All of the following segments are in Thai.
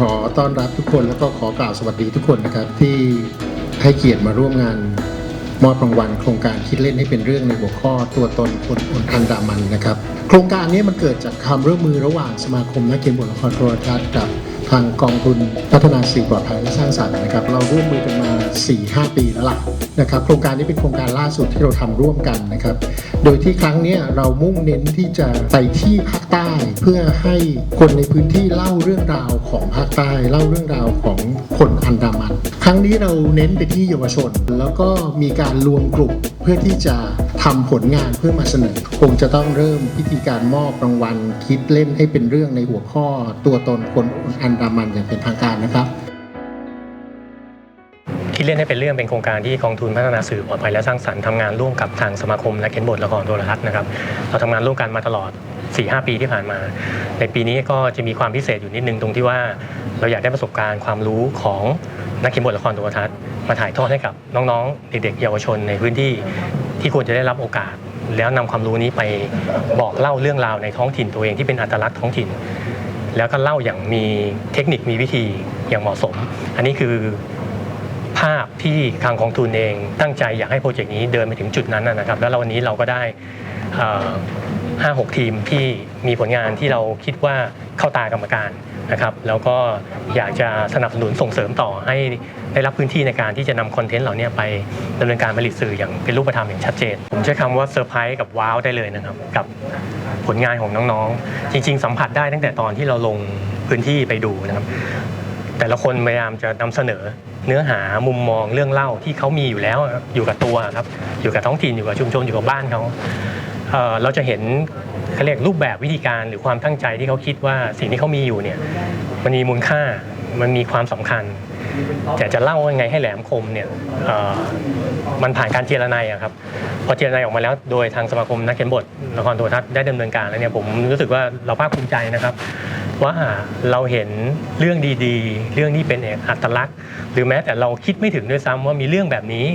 ขอต้อนรับทุกคนแล้วก็ขอกล่าวสวัสดีทุกคนนะครับที่ให้เกียรติมาร่วมงานมอบรางวัลโครงการคิดเล่นให้เป็นเรื่องในหัวข้อตัวตนคนอนอันดามันนะครับ โครงการนี้มันเกิดจากความร่วมมือระหว่างสมาคมนักเขียนบทละครโทรทัศน์กับทางกองทุนพัฒนาสื่อปลอดภัยและสร้างสรรค์นะครับ เราร่วมมือกันมา 4-5 ปีแล้วล่ะ นะครับโครงการนี้เป็นโครงการล่าสุดที่เราทำร่วมกันนะครับ โดยที่ครั้งนี้เรามุ่งเน้นที่จะไปที่ภาคใต้ เพื่อให้คนในพื้นที่เล่าเรื่องราวของภาคใต้เล่าเรื่องราวของคนอันดามัน ครั้งนี้เราเน้นไปที่เยาวชน แล้วก็มีการรวมกลุ่มเพื่อที่จะทำผลงานเพื่อมาเสนอ คงจะต้องเริ่มพิธีการมอบรางวัลคิดเล่นให้เป็นเรื่องในหัวข้อตัวตนคนอันดามันอย่างเป็นทางการนะครับ ที่เล่นให้เป็นเรื่องเป็นโครงการที่กองทุนพัฒนาสื่อปลอดภัยและสร้างสรรค์ทำงานร่วมกับทางสมาคมนักเขียนบทละครโทรทัศน์นะครับเราทำงานร่วมกันมาตลอด4-5ปีที่ผ่านมา ในปีนี้ก็จะมีความพิเศษอยู่นิดนึงตรงที่ว่าเราอยากได้ประสบการณ์ความรู้ของนักเขียนบทละครโทรทัศน์มาถ่ายทอดให้กับน้องๆ เด็กๆเยาวชนในพื้นที่ที่ควรจะได้รับโอกาส แล้วนำความรู้นี้ไปบอกเล่าเรื่องราวในท้องถิ่นตัวเองที่เป็นอัตลักษณ์ท้องถิ่น แล้วก็เล่าอย่างมีเทคนิคมีวิธีอย่างเหมาะสม อันนี้คือ ภาพที่ทางกองทุนเองตั้งใจอยากให้โปรเจกต์นี้เดินไปถึงจุดนั้นนะครับ แล้วเราวันนี้เราก็ได้ห้าหกทีมที่มีผลงานที่เราคิดว่าเข้าตากรรมการนะครับ แล้วก็อยากจะสนับสนุนส่งเสริมต่อให้ได้รับพื้นที่ในการที่จะนำคอนเทนต์เหล่านี้ไปดำเนินการผลิตสื่ออย่างเป็นรูปธรรมอย่างชัดเจน ผมใช้คำว่าเซอร์ไพรส์กับว้าวได้เลยนะครับ กับผลงานของน้องๆ จริง ๆ สัมผัสได้ตั้งแต่ตอนที่เราลงพื้นที่ไปดูนะครับ แต่ละคนพยายามจะนำเสนอเนื้อหามุมมองเรื่องเล่าที่เขามีอยู่แล้วอยู่กับตัวครับอยู่กับท้องถิ่นอยู่กับชุมชนอยู่กับบ้านเขาเเราจะเห็นเขาเรียกรูปแบบวิธีการหรือความตั้งใจที่เขาคิดว่าสิ่งที่เขามีอยู่เนี่ยมันมีมูลค่ามันมีความสำคัญแต่จะเล่ายังไงให้แหลมคมเนี่ยมันผ่านการเจรนายอะครับพอเจรนายออกมาแล้วโดยทางสมาคมนักเขียนบทละครโทรทัศน์ได้ดำเนินการแล้วเนี่ยผมรู้สึกว่าเราภาคภูมิใจนะครับ ว่าเราเห็นเรื่องดีๆ เรื่องที่เป็นเอกอัตลักษณ์ หรือแม้แต่เราคิดไม่ถึงด้วยซ้ำว่ามีเรื่องแบบนี้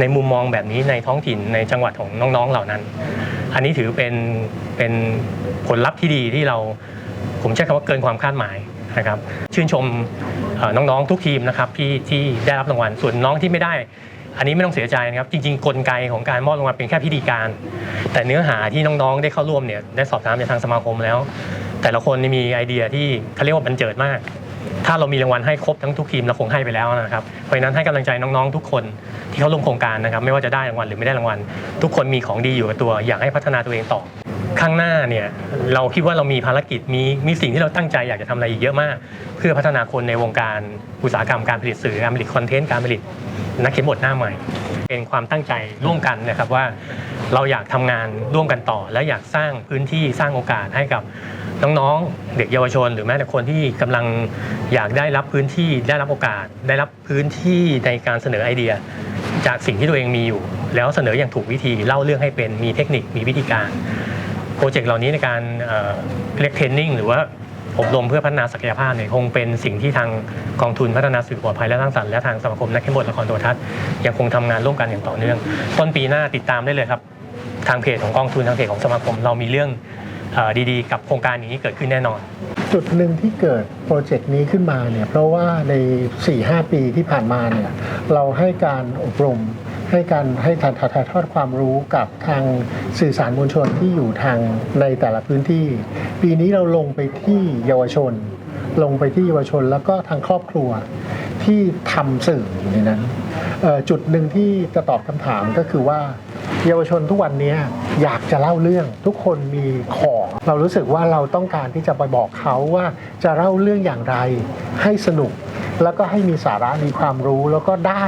ในมุมมองแบบนี้ในท้องถิ่นในจังหวัดของน้องๆเหล่านั้น อันนี้ถือเป็นเป็นผลลัพธ์ที่ดีที่เราผมใช้คำว่าเกินความคาดหมายนะครับ ชื่นชมน้องๆทุกทีมนะครับที่ที่ได้รับรางวัลส่วนน้องที่ไม่ได้ อันนี้ไม่ต้องเสียใจนะครับ จริง ๆ กลไกของการมอบรางวัลเป็นแค่พิธีการ แต่เนื้อหาที่น้องๆได้เข้าร่วมเนี่ยได้สอบถามจากทางสมาคมแล้ว แต่ละคนนี่มีไอเดียที่เขาเรียกว่าบันเจิดมาก ถ้าเรามีรางวัลให้ครบทั้งทุกทีมเราคงให้ไปแล้วนะครับ เพราะฉะนั้นให้กำลังใจน้องๆทุกคนที่เข้าร่วมโครงการนะครับ ไม่ว่าจะได้รางวัลหรือไม่ได้รางวัล ทุกคนมีของดีอยู่กับตัว อยากให้พัฒนาตัวเองต่อข้างหน้าเนี่ยเราคิดว่าเรามีภารกิจมีมีสิ่งที่เราตั้งใจอยากจะทำอะไรอีกเยอะมาก เพื่อพัฒนาคนในวงการอุตสาหกรรมการผลิตสื่อการผลิตคอนเทนต์การผลิตนักเขียนบทหน้าใหม่ เป็นความตั้งใจร่วมกันนะครับว่าเราอยากทำงานร่วมกันต่อ และอยากสร้างพื้นที่สร้างโอกาสให้กับน้องๆ เด็กเยาวชน หรือแม้แต่คนที่กำลังอยากได้รับพื้นที่ได้รับโอกาส ได้รับพื้นที่ในการเสนอไอเดีย จากสิ่งที่ตัวเองมีอยู่ แล้วเสนออย่างถูกวิธีเล่าเรื่องให้เป็นมีเทคนิคมีวิธีการโปรเจกต์เหล่านี้ในการเรียกเทรนนิ่งหรือว่าอบรมเพื่อพัฒนาศักยภาพเนี่ยคงเป็นสิ่งที่ทางกองทุนพัฒนาสื่อปลอดภัยและสร้างสรรค์และทางสมาคมนักเขียนบทละครโทรทัศน์ยังคงทำงานร่วมกันอย่างต่อเนื่อง ต้นปีหน้าติดตามได้เลยครับ ทางเพจของกองทุนทางเพจของสมาคม เรามีเรื่องดีๆ กับโครงการนี้เกิดขึ้นแน่นอน จุดหนึ่งที่เกิดโปรเจกต์นี้ขึ้นมาเนี่ยเพราะว่าใน 4-5 ปีที่ผ่านมาเนี่ยเราให้การอบรมให้การให้ถ่ายถ่ายทอดความรู้กับทางสื่อสารมวลชนที่อยู่ทางในแต่ละพื้นที่ ปีนี้เราลงไปที่เยาวชน ลงไปที่เยาวชนแล้วก็ทางครอบครัวที่ทำสื่ออยู่ในนั้น จุดหนึ่งที่จะตอบคำถามก็คือว่า เยาวชนทุกวันนี้อยากจะเล่าเรื่องทุกคนมีของ เรารู้สึกว่าเราต้องการที่จะไปบอกเขาว่าจะเล่าเรื่องอย่างไร ให้สนุก แล้วก็ให้มีสาระมีความรู้ แล้วก็ได้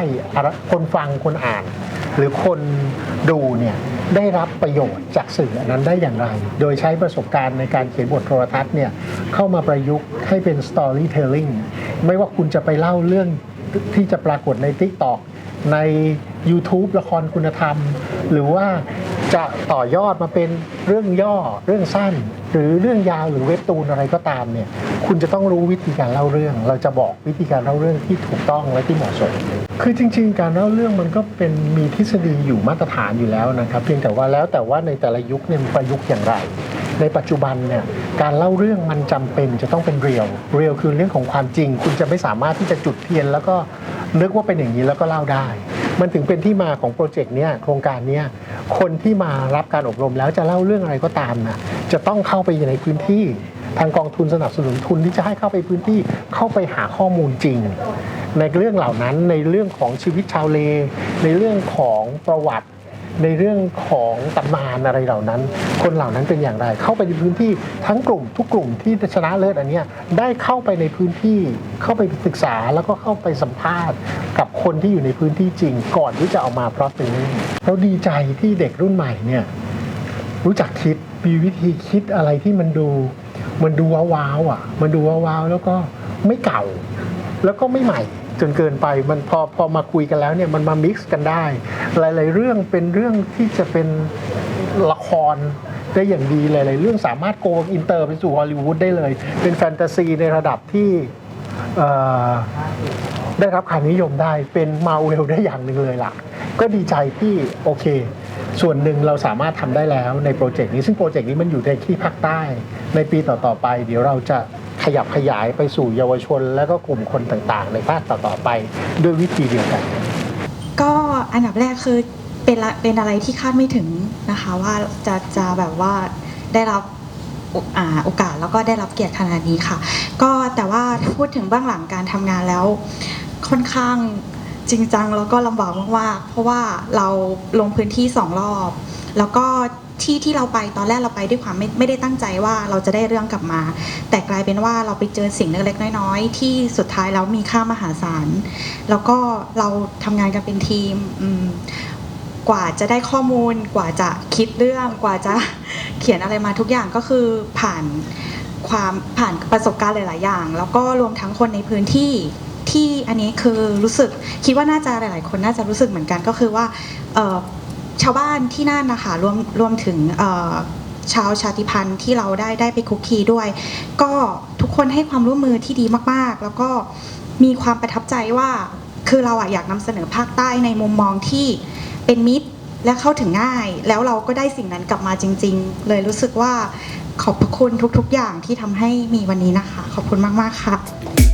คนฟังคนอ่าน หรือคนดูเนี่ยได้รับประโยชน์จากสื่อนั้นได้อย่างไร โดยใช้ประสบการณ์ในการเขียนบทโทรทัศน์เนี่ยเข้ามาประยุกต์ให้เป็น storytelling ไม่ว่าคุณจะไปเล่าเรื่องที่จะปรากฏใน TikTok ใน YouTube ละครคุณธรรม หรือว่าจะต่อยอดมาเป็นเรื่องย่อเรื่องสั้น หรือเรื่องยาวหรือเว็บตูนอะไรก็ตามเนี่ยคุณจะต้องรู้วิธีการเล่าเรื่อง เราจะบอกวิธีการเล่าเรื่องที่ถูกต้องและที่เหมาะสม คือจริง ๆ การเล่าเรื่องมันก็เป็นมีทฤษฎีอยู่มาตรฐานอยู่แล้วนะครับ เพียงแต่ว่าแล้วแต่ว่าในแต่ละยุคเนี่ยมันประยุกต์อย่างไร ในปัจจุบันเนี่ยการเล่าเรื่องมันจำเป็นจะต้องเป็นเรียลเรียลคือเรื่องของความจริง คุณจะไม่สามารถที่จะจุดเทียน แล้วก็ นึกว่าเป็นอย่างนี้แล้วก็เล่าได้ มันถึงเป็นที่มาของโปรเจกต์เนี้ยโครงการเนี้ยคนที่มารับการอบรมแล้วจะเล่าเรื่องอะไรก็ตามนะจะต้องเข้าไปในพื้นที่ ทางกองทุนสนับสนุนทุนที่จะให้เข้าไปพื้นที่เข้าไปหาข้อมูลจริง ในเรื่องเหล่านั้นในเรื่องของชีวิตชาวเล ในเรื่องของประวัติ ในเรื่องของตำนานอะไรเหล่านั้น คนเหล่านั้นเป็นอย่างไร เข้าไปในพื้นที่ทั้งกลุ่ม ทุกกลุ่มที่ชนะเลิศอันเนี้ยได้เข้าไปในพื้นที่เข้าไปศึกษาแล้วก็เข้าไปสัมภาษณ์ กับคนที่อยู่ในพื้นที่จริง ก่อนที่จะเอามาพรอสเป็นเรื่องเราดีใจที่เด็กรุ่นใหม่เนี่ยรู้จักคิดมีวิธีคิดอะไรที่มันดู มันดูว้าวๆอะ มันดูว้าวๆแล้วก็ไม่เก่า แล้วก็ไม่ใหม่ จนเกินไปมันพอพอมาคุยกันแล้วเนี่ยมันมามิกซ์กันได้ หลาย ๆ เรื่องเป็นเรื่องที่จะเป็นละครได้อย่างดีหลาย ๆ เรื่องสามารถโกงอินเตอร์ไปสู่ฮอลลีวูดได้เลย เป็นแฟนตาซีในระดับที่ได้รับความนิยมได้เป็นมาเวลได้อย่างหนึ่งเลยล่ะ ก็ดีใจที่โอเค ส่วนหนึ่งเราสามารถทำได้แล้วในโปรเจกต์นี้ ซึ่งโปรเจกต์นี้มันอยู่ในที่ภาคใต้ ในปีต่อ ๆ ไป เดี๋ยวเราจะ ขยับขยายไปสู่เยาวชน และก็กลุ่มคนต่างๆ ในภาคต่อๆไปด้วยวิธีเดียวกัน ก็อันดับแรกคือเป็นเป็นอะไรที่คาดไม่ถึงนะคะว่าจะจะแบบว่าได้รับโอกาสแล้วก็ได้รับเกียรติขนาดนี้ค่ะ ก็แต่ว่าถ้าพูดถึงเบื้องหลังการทำงานแล้วค่อนข้างจริงจังแล้วก็ลำบากมากๆเพราะว่าเราลงพื้นที่สองรอบ แล้วก็ ที่ที่เราไปตอนแรกเราไปด้วยความไม่ไม่ได้ตั้งใจว่าเราจะได้เรื่องกลับมา แต่กลายเป็นว่าเราไปเจอสิ่งเล็กๆน้อยๆ ที่สุดท้ายแล้วมีค่ามหาศาลแล้วก็เราทำงานกันเป็นทีมมกว่าจะได้ข้อมูลกว่าจะคิดเรื่องกว่าจะเขียนอะไรมาทุกอย่างก็คือผ่านความผ่านประสบการณ์หลาย ๆ อย่าง แล้วก็รวมทั้งคนในพื้นที่ที่อันนี้คือรู้สึกคิดว่าน่าจะหลาย ๆ คนน่าจะรู้สึกเหมือนกันก็คือว่า ชาวบ้านที่นั่นนะคะรวมรวมถึงชาวชาติพันธุ์ที่เราได้ได้ไปคุกคีด้วย ก็ทุกคนให้ความร่วมมือที่ดีมากๆ แล้วก็มีความประทับใจว่าคือเราอะอยากนำเสนอภาคใต้ในมุมมองที่เป็นมิตรและเข้าถึงง่าย แล้วเราก็ได้สิ่งนั้นกลับมาจริง ๆ เลยรู้สึกว่าขอบพระคุณทุกๆ อย่างที่ทำให้มีวันนี้นะคะ ขอบคุณมาก ๆ ค่ะ